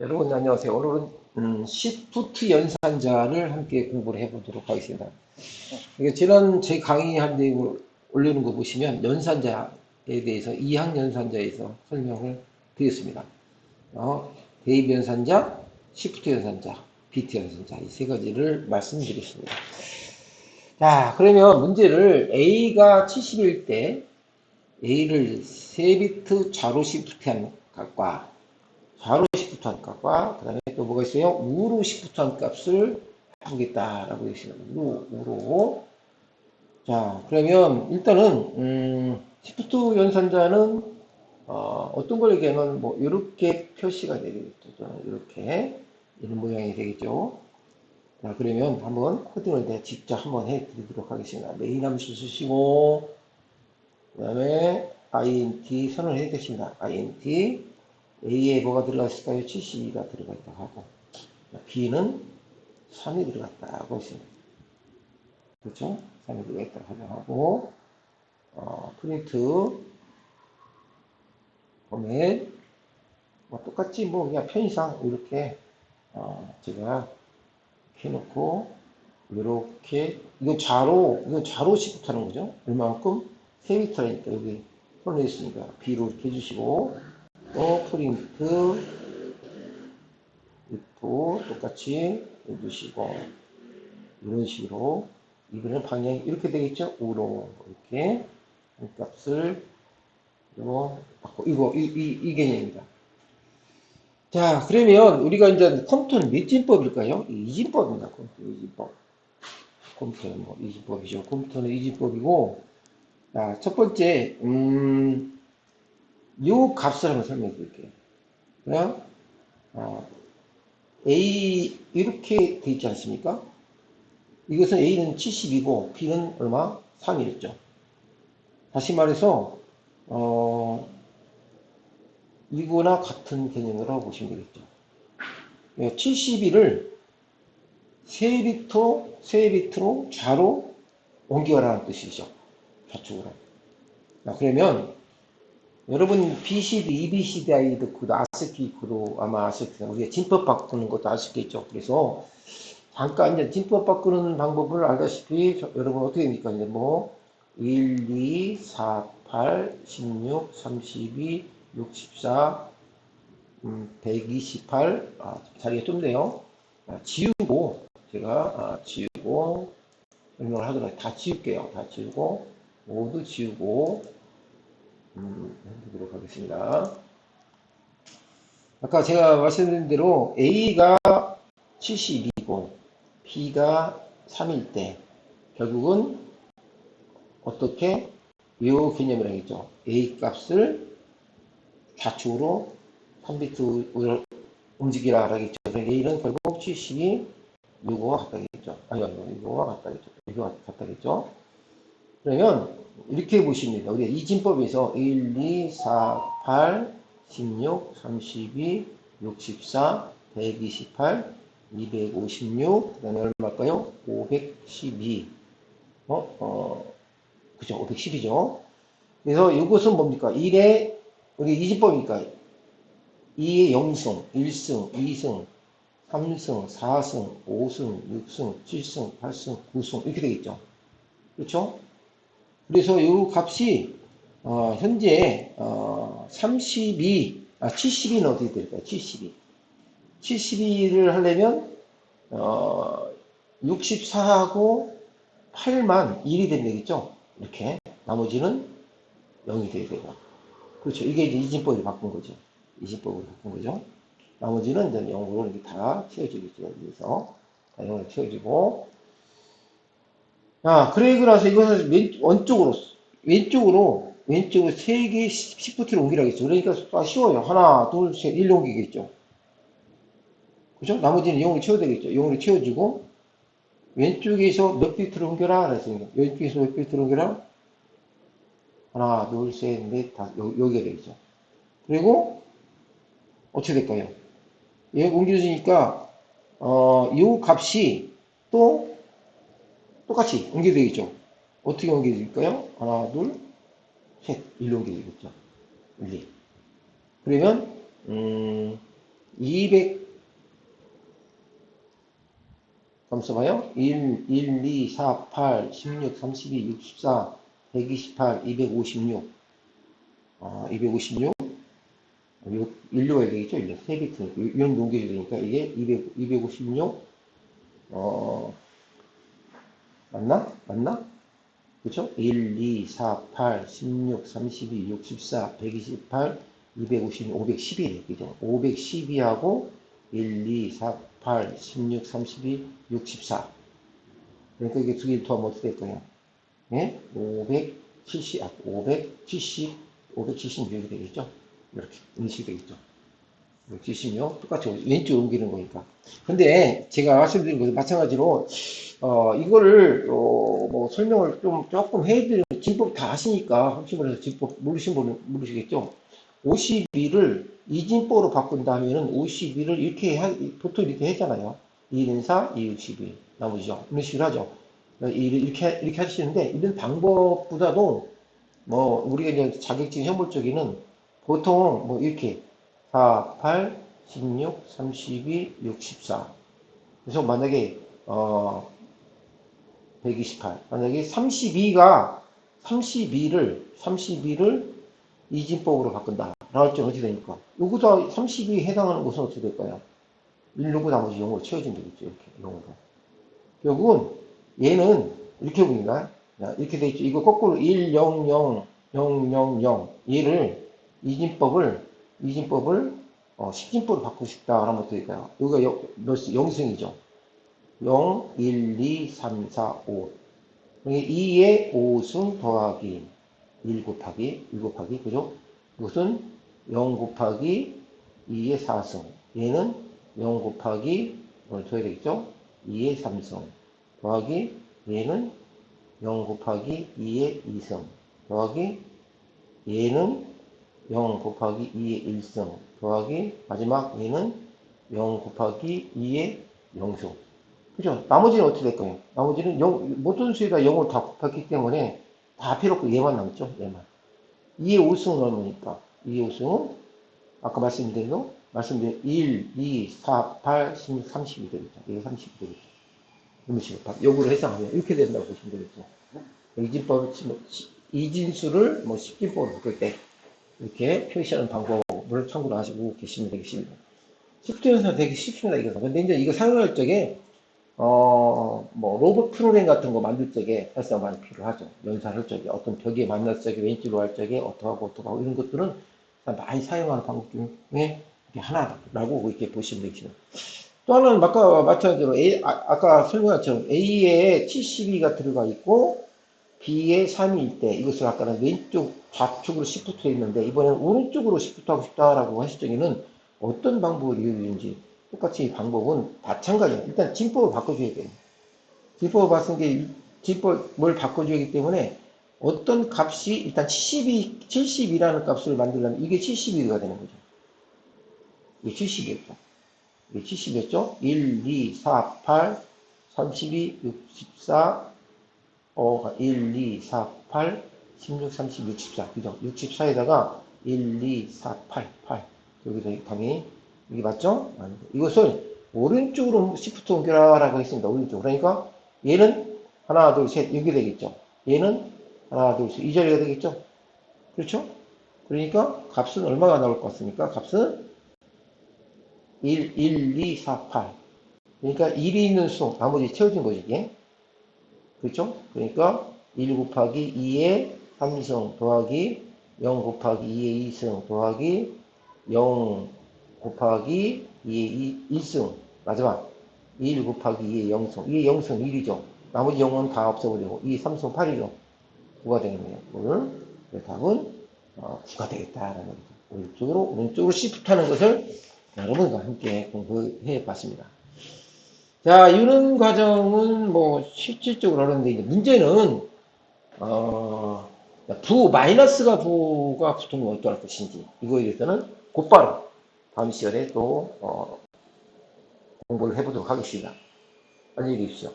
여러분 안녕하세요. 오늘은 음, 시프트 연산자를 함께 공부를 해보도록 하겠습니다. 이게 지난 제 강의한 데 올리는 거 보시면 연산자에 대해서 이항 연산자에서 설명을 드렸습니다. 어, 대입 연산자, 시프트 연산자, 비트 연산자 이 세 가지를 말씀드렸습니다. 자, 그러면 문제를 A가 70일 때 A를 3비트 좌로 시프트한 값과 좌로 값과 그 다음에 또 뭐가 있어요? 우로 시프트한 값을 해보겠다라고 했습니다. 우로, 우로. 자, 그러면 일단은 음, 시프트 연산자는 어, 떤걸 얘기하면 뭐 이렇게 표시가 되겠죠. 이렇게 이런 모양이 되겠죠. 자, 그러면 한번 코딩을 내가 직접 한번 해 드리도록 하겠습니다. 메인 함수 쓰시고 그 다음에 int 선언을 해주겠습니다. int A에 뭐가 들어갔을까요? 72가 들어갔다 하고 B는 3이 들어갔다 하고 있습니다. 그렇죠? 3이 들어갔다 하고 어, 프린트 보면 뭐 똑같이 뭐 그냥 편의상 이렇게 어, 제가 해놓고 이렇게 이거 좌로 이거 좌로 시프트하는 거죠. 얼마만큼 3미터니까 여기 손을 했으니까 B로 이렇게 해주시고 또 프린트 if 똑같이 해주시고 이런 식으로 이번엔 방향이 이렇게 되겠죠? 우로 이렇게 값을 이거 이거 이, 이, 이 개념입니다. 자 그러면 우리가 이제 컴퓨터는 몇 진법일까요? 이진법입니다. 컴퓨터 이진법. 컴퓨터는 뭐 이진법이죠. 컴퓨터는 이진법이고 자, 첫 번째 음, 요 값을 한번 설명해 드릴게요. 그냥 어, A 이렇게 돼 있지 않습니까? 이것은 A는 70이고 B는 얼마? 3이었죠. 다시 말해서 어, 이거나 같은 개념으로 보시면 되겠죠. 72를 3비트, 3비트로 좌로 옮겨라는 뜻이죠. 좌측으로. 그러면 여러분 BCD, EBCDI 듣고도 아스키 코도 아마 텐데 우리가 진법 바꾸는 것도 아시겠죠. 그래서 잠깐 이제 진법 바꾸는 방법을 알다시피 여러분 어떻게 됩니까? 이제 뭐 1, 2, 4, 8, 16, 32, 64, 음, 128 아, 자리가 좁네요. 아, 지우고 제가 아, 지우고 설명을 하도록 다 지울게요. 다 지우고 모두 지우고 음, 해보도록 하겠습니다. 아까 제가 말씀드린 대로 A가 72이고 B가 3일 때 결국은 어떻게 이 개념이라고 했죠. A 값을 좌측으로 3비트 움직이라 하겠죠. A는 결국 72 이거와 같다겠죠. 아니, 아니, 이거와 같다겠죠. 이거와 같다겠죠. 그러면 이렇게 보십니다. 우리가 이진법에서 1, 2, 4, 8, 16, 32, 64, 128, 256, 그 다음에 얼마일까요? 512. 어, 어, 그죠? 510이죠. 그래서 이것은 뭡니까? 1에, 우리 이진법이니까 2의 0승, 1승, 2승, 3승, 4승, 5승, 6승, 7승, 8승, 9승 이렇게 되겠죠. 그렇죠? 그래서 이 값이 어, 현재 어, 32, 아 72는 어떻게 될까요? 72. 72를 하려면 어, 64하고 8만 1이 되면 되겠죠? 이렇게 나머지는 0이 돼야 되고 그렇죠. 이게 이제 이진법을 바꾼 거죠. 이진법으로 바꾼 거죠. 나머지는 이제 0으로 이렇게 다 채워지겠죠. 여기서 다 0으로 채워지고 자, 그러고 나서 이것을 왼, 왼쪽으로, 왼쪽으로 세개 시프트를 옮기라겠죠. 그러니까 아, 쉬워요. 하나, 둘, 셋, 1 옮기겠죠. 그죠? 나머지는 0으로 채워야 되겠죠. 0으로 채워지고, 왼쪽에서 몇 비트를 옮겨라? 그랬습니다. 왼쪽에서 몇 비트를 옮겨라? 하나, 둘, 셋, 넷, 다섯, 여기가 되겠죠. 그리고, 어떻게 될까요? 얘 옮겨지니까, 어, 이 값이 또 똑같이 옮겨되겠죠. 어떻게 옮겨질까요? 하나, 둘, 셋. 일로 옮겨지겠죠. 1, 2. 그러면, 음, 200 잠시 봐요. 1, 1, 2, 4, 8, 16, 32, 64, 128, 256. 아, 256. 요, 인류가 되겠죠? 인류. 3비트. 이런 농계가 되니까 이게 200, 256. 어, 맞나? 맞나? 그쵸? 1, 2, 4, 8, 16, 32, 64, 128, 256, 512. 그죠? 512하고 1, 2, 4, 8, 16, 32, 64. 그러니까 이게 두 개를 더하면 어떻게 될 거예요? 예? 570, 아, 570, 576이 되겠죠? 이렇게, 인식이 되겠죠? 576, 똑같이 왼쪽 옮기는 거니까. 근데 제가 말씀드린 것도 마찬가지로, 어, 이거를, 어, 뭐 설명을 좀 조금 해드리면, 진법 다 아시니까, 혹시 몰라서 진법 모르신 분은 모르시겠죠? 52를 이진법으로 바꾼다면은 52를 이렇게 하, 보통 이렇게 하잖아요. 1인 4, 2, 62. 나머지죠. 이런 식으로 하죠. 이렇게, 이렇게 하시는데, 이런 방법보다도, 뭐, 우리가 이제 자격증 현물 쪽에는 보통 뭐 이렇게 4, 8, 16, 32, 64. 그래서 만약에, 어, 128. 만약에 32가, 32를, 32를 이진법으로 바꾼다. 라고 할때 어떻게 되니까? 요거다 32에 해당하는 것은 어떻게 될까요? 1 넣고 나머지 0으로 채워지면 되겠죠. 이렇게, 0으로. 결국은 얘는 이렇게 보니까 이렇게 돼 있죠. 이거 거꾸로 1, 0, 0, 0, 0, 0. 얘를 이진법을, 이진법을 어, 식진법으로 바꾸고 싶다. 그러면 어떻게 될까요? 여기가 몇, 수? 0승이죠. 0, 1, 2, 3, 4, 5. 2에 5승 더하기 1 곱하기 1 곱하기 그죠? 이것은 0 곱하기 2의 4승 얘는 0 곱하기 뭘 줘야 되겠죠? 2의 3승 더하기 얘는 0 곱하기 2의 2승 더하기 얘는 0 곱하기 2의 1승 더하기 마지막 얘는 0 곱하기 2의 0승 그죠? 나머지는 어떻게 될 거예요? 나머지는 0, 모든 수에다 0을 다 곱했기 때문에 다 필요 없고 얘만 남죠. 얘만. 2의 5승을 넣으니까 2의 5승은 아까 말씀드린 거 말씀드린 1, 2, 4, 8, 16, 30이 되겠죠. 이게 30이 되겠죠. 이런 식으로 요구를 해석하면 이렇게 된다고 보시면 되겠죠. 이진법 이진수를 뭐 십진법으로 바꿀 때 이렇게 표시하는 방법을 참고로 하시고 계시면 되겠습니다. 쉽게는 되게 쉽습니다. 이거. 근데 이제 이거 사용할 적에 어, 뭐, 로봇 프로그램 같은 거 만들 적에 활성 많이 필요하죠. 연산할 적에, 어떤 벽에 만날 적에, 왼쪽으로 할 적에, 어떡하고, 어떡하고, 이런 것들은 많이 사용하는 방법 중에 하나라고 이렇게 보시면 되겠습니다. 또 하나는 아까 마찬가지로 A, 아, 까 설명한 것처럼 A에 72가 들어가 있고, B에 3일 때, 이것을 아까는 왼쪽 좌측으로 시프트 했는데, 이번에는 오른쪽으로 시프트 하고 싶다라고 하실 적에는 어떤 방법을 이용했는지 똑같이 방법은 마찬가지예요. 일단 진법을 바꿔줘야 돼요. 진법을 바꾼 게 진법을 바꿔줘야 하기 때문에 어떤 값이 일단 72, 72라는 값을 만들려면 이게 72가 되는 거죠. 이게 70이었죠. 이게 70이었죠. 1, 2, 4, 8, 32, 64, 어, 1, 2, 4, 8, 16, 30, 64. 그죠? 64에다가 1, 2, 4, 8, 8. 여기서 당연히 이게 맞죠? 이것을 오른쪽으로 시프트 옮겨라라고 했습니다. 오른쪽. 그러니까 얘는 하나, 둘, 셋 여기 되겠죠. 얘는 하나, 둘, 셋이 자리가 되겠죠. 그렇죠? 그러니까 값은 얼마가 나올 것 같습니까? 값은 1, 1, 2, 4, 8. 그러니까 1이 있는 수, 나머지 채워진 거지, 이게. 그렇죠? 그러니까 1 곱하기 2의 3승 더하기 0 곱하기 2의 2승 더하기 0 곱하기 2의 1승 마지막. 1 곱하기 2의 0승 2의 0승 1이죠. 나머지 0은 다 없애버리고 2, 3승 8이죠 9가 되겠네요. 오늘 답은 어, 9가 되겠다라는 거죠. 오른쪽으로 오른쪽으로 시프트하는 것을 여러분과 함께 공부해 봤습니다 자 이런 과정은 뭐 실질적으로 하는데 이제 문제는 어, 부 마이너스가 부가 붙으면 어떨 것인지 이거에 대해서는 곧바로 다음 시간에 또 어, 공부를 해보도록 하겠습니다. 안녕히 계십시오.